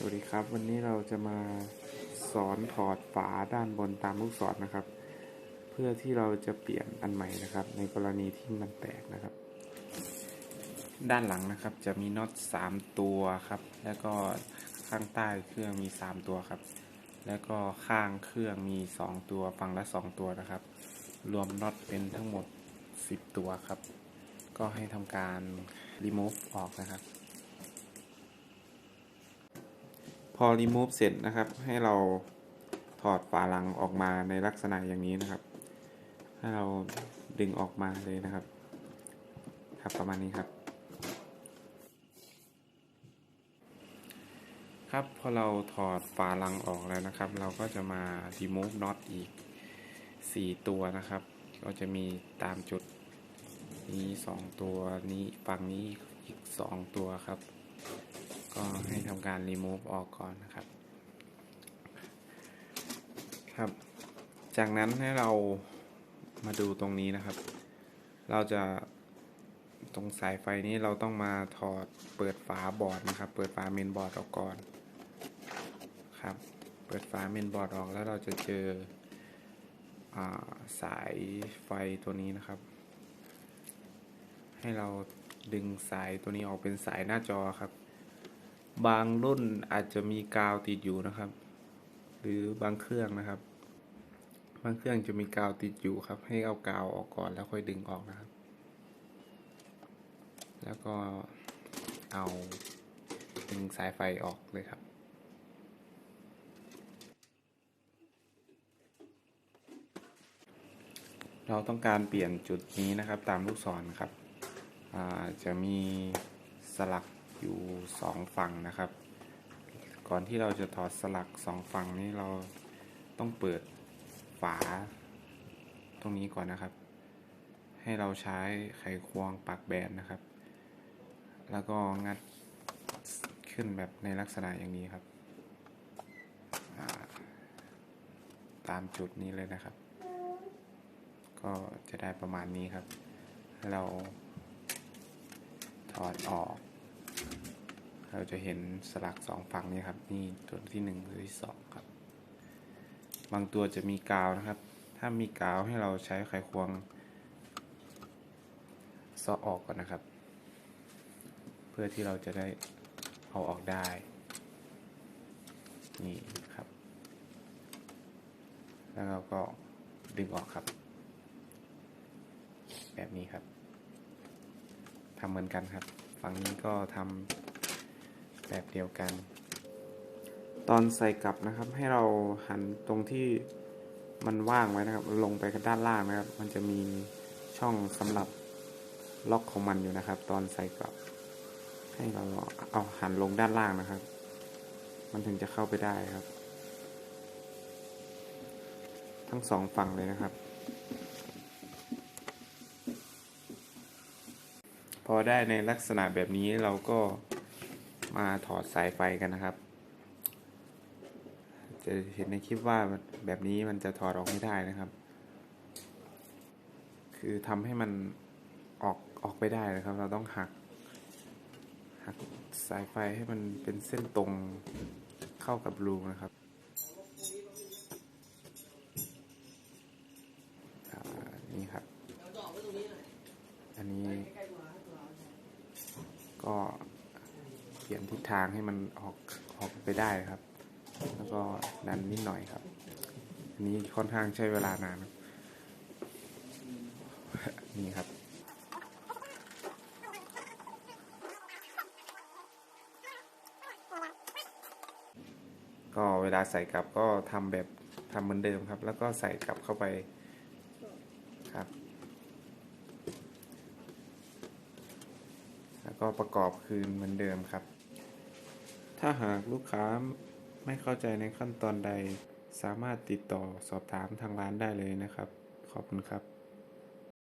สวัสดีครับ วันนี้เราจะมาสอนถอดฝาด้านบนตามลูกศรนะครับ เพื่อที่เราจะเปลี่ยนอันใหม่นะครับ ในกรณีที่มันแตกนะครับ ด้านหลังนะครับจะมีน็อต3ตัวครับ แล้วก็ข้างใต้เครื่องมี 3 ตัวครับ แล้วก็ข้างเครื่องมี 2 ตัวฝั่งละ 2 ตัวนะครับ รวมน็อตเป็นทั้งหมด 10 ตัวครับ ก็ให้ทำการ remove ออกนะครับ พอ remove เสร็จนะครับ ให้เราถอดฝาหลังออกมาในลักษณะอย่างนี้นะครับ ให้เราดึงออกมาเลยนะครับ ครับประมาณนี้ครับ ครับพอเราถอดฝาหลังออกแล้วนะครับ เราก็จะมา remove knot อีก 4 ตัวนะครับ ก็จะมีตามจุดนี้ 2 ตัวนี้ฝั่งนี้อีก 2 ตัวครับ ก็ให้ทำการ remove ออกก่อนนะครับ ครับ จากนั้นให้เรามาดูตรงนี้นะครับ เราจะตรงสายไฟนี้เราต้องมาถอดเปิดฝาบอร์ดนะครับ เปิดฝาเมนบอร์ดออกก่อนครับ เปิดฝาเมนบอร์ดออกแล้วเราจะเจออาสายไฟตัวนี้นะครับ ให้เราดึงสายตัวนี้ออกเป็นสายหน้าจอครับ บางรุ่นอาจจะมีกาวติดอยู่นะครับ หรือบางเครื่องนะครับ บางเครื่องจะมีกาวติดอยู่ครับ ให้เอากาวออกก่อนแล้วค่อยดึงออกนะครับ แล้วก็เอาดึงสายไฟออกเลยครับเราต้องการเปลี่ยนจุดนี้นะครับตามลูกศรครับ จะมีสลัก อยู่สองฝั่งนะครับ ก่อนที่เราจะถอดสลักสองฝั่งนี้เราต้องเปิดฝา ตรงนี้ก่อนนะครับ ให้เราใช้ไขควงปากแบนนะครับ แล้วก็งัดขึ้นแบบในลักษณะอย่างนี้ครับ ตามจุดนี้เลยนะครับ ก็จะได้ประมาณนี้ครับ เราถอดออก เราจะเห็นสลักสองฝั่งนี้ครับนี่ตัวที่หนึ่งตัวที่สองครับ บางตัวจะมีกาวนะครับ ถ้ามีกาวให้เราใช้ไขควงซอออกก่อนนะครับ เพื่อที่เราจะได้เอาออกได้ นี่ครับ แล้วเราก็ดึงออกครับ แบบนี้ครับทำเหมือนกันครับ ฝั่งนี้ก็ทำ แบบเดียวกัน ตอนใส่กลับนะครับ ให้เราหันตรงที่มันว่างไว้นะครับ ลงไปด้านล่างนะครับ มันจะมีช่องสำหรับล็อกของมันอยู่นะครับ ตอนใส่กลับ ให้เราเอาหันลงด้านล่างนะครับ มันถึงจะเข้าไปได้ครับ ทั้งสองฝั่งเลยนะครับ พอได้ในลักษณะแบบนี้เราก็ มาถอดสายไฟกันนะครับ จะเห็นในคลิปว่าแบบนี้มันจะถอดออกไม่ได้นะครับ คือทำให้มันออกออกไปได้นะครับ เราต้องหัก หักสายไฟให้มันเป็นเส้นตรงเข้ากับรูนะครับอ่านี่ครับ อันนี้ก็ เปลี่ยนทิศทางให้มันออกออกไปได้ครับ แล้วก็ดันนิดหน่อยครับ อันนี้ค่อนข้างใช้เวลานานนี่ครับก็เวลาใส่กลับก็ทำแบบทำเหมือนเดิมครับ แล้วก็ใส่กลับเข้าไปครับ แล้วก็ประกอบคืนเหมือนเดิมครับ ถ้าหากลูกค้าไม่เข้าใจในขั้นตอนใด สามารถติดต่อสอบถามทางร้านได้เลยนะครับ ขอบคุณครับ